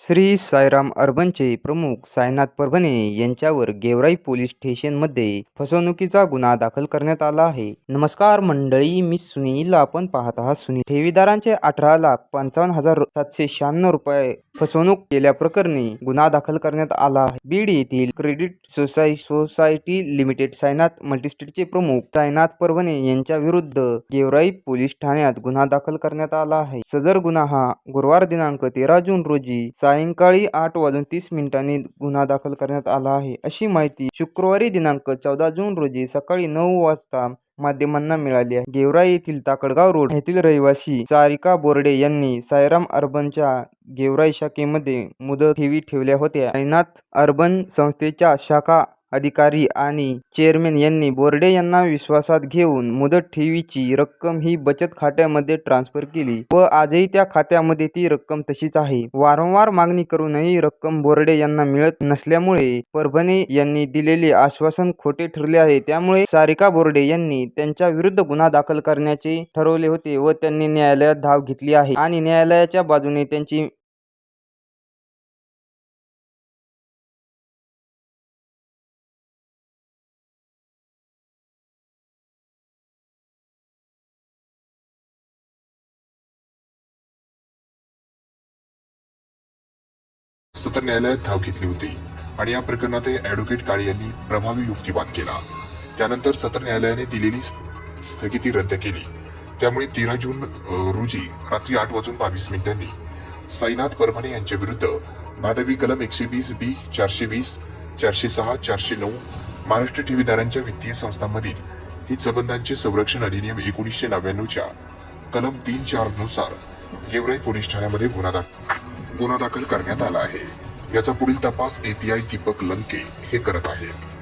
श्री साईराम अर्बनचे प्रमुख साईनाथ परभणे यांच्यावर गेवराई पोलीस स्टेशनमध्ये फसवणुकीचा गुन्हा दाखल करण्यात आला आहे. नमस्कार मंडळी मी सुनील. आपण पाहत आहात सुनील. ठेवीदारांचे अठरा लाख पंचावन्न हजार सातशे शहाण्णव रुपये फसवणूक केल्याप्रकरणी गुन्हा दाखल करण्यात आला आहे. बीड येथील क्रेडिट सोसाय सोसायटी लिमिटेड साईनाथ मल्टीस्टेटचे प्रमुख साईनाथ परभणे यांच्या विरुद्ध गेवराई पोलीस ठाण्यात गुन्हा दाखल करण्यात आला आहे. सदर गुन्हा हा गुरुवार दिनांक तेरा जून रोजी सायंकाळी आठ वाजून तीस मिनिटांनी गुन्हा दाखल करण्यात आला आहे. अशी माहिती शुक्रवारी दिनांक चौदा जून रोजी सकाळी नऊ वाजता माध्यमांना मिळाली आहे. गेवराई येथील ताकडगाव रोड येथील रहिवासी सारिका बोर्डे यांनी सायराम अर्बनच्या गेवराई शाखेमध्ये मुदत ठेवी ठेवल्या होत्या. ऐनाथ अर्बन संस्थेच्या शाखा अधिकारी आणि चेअरमन यांनी बोर्डे यांना विश्वासात घेऊन मुदत ठेवीची रक्कम ही बचत खात्यामध्ये ट्रान्सफर केली व आजही त्या खात्यामध्ये ती रक्कम तशीच आहे. वारंवार मागणी करूनही रक्कम बोर्डे यांना मिळत नसल्यामुळे परभणे यांनी दिलेले आश्वासन खोटे ठरले आहे. त्यामुळे सारिका बोर्डे यांनी त्यांच्या विरुद्ध गुन्हा दाखल करण्याचे ठरवले होते व त्यांनी न्यायालयात धाव घेतली आहे आणि न्यायालयाच्या बाजूने त्यांची सत्र न्यायालयात धाव घेतली होती आणि या प्रकरणात ऍडव्होकेट काळे यांनी प्रभावी युक्तिवाद केला. त्यानंतर सत्र न्यायालयाने दिलेली स्थगिती रद्द केली. त्यामुळे तेरा जून रोजी रात्री आठ वाजून बावीस मिनिटांनी साईनाथ परभणे यांच्या विरुद्ध भादवी कलम एकशे वीस बी चारशे वीस चारशे सहा चारशे नऊ महाराष्ट्र ठेवीदारांच्या वित्तीय संस्थांमधील हितसंबंधांचे संरक्षण अधिनियम एकोणीसशे नव्याण्णवच्या कलम तीन चारनुसार गेवराई पोलीस ठाण्यामध्ये गुन्हा दाखल गुन्हा दाखल करण्यात आला आहे. याचा पुढील तपास एपीआय दीपक लंके हे करत आहेत.